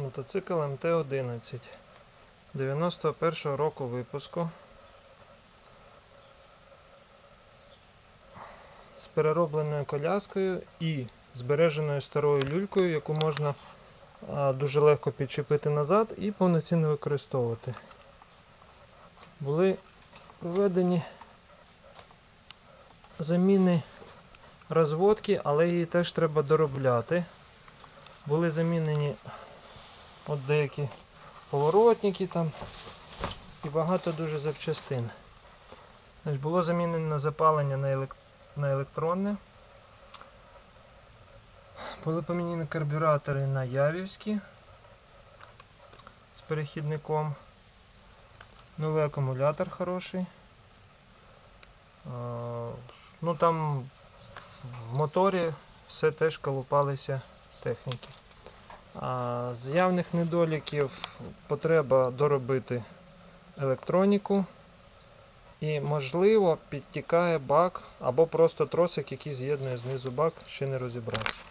Мотоцикл МТ-11 91 року випуску. З переробленою коляскою і збереженою старою люлькою, яку можна дуже легко підчепити назад і повноцінно використовувати. Були проведені заміни розводки, але її теж треба доробляти. Були замінені от деякі поворотники там і багато дуже запчастин. Значить, було замінено запалення на, елек... на електронне. Були поміняні карбюратори на Явівські з перехідником. Новий акумулятор хороший. Ну там в моторі все теж колупалися техніки. З явних недоліків потреба доробити електроніку. І, можливо, підтікає бак або просто тросик, який з'єднує знизу бак, ще не розібрав.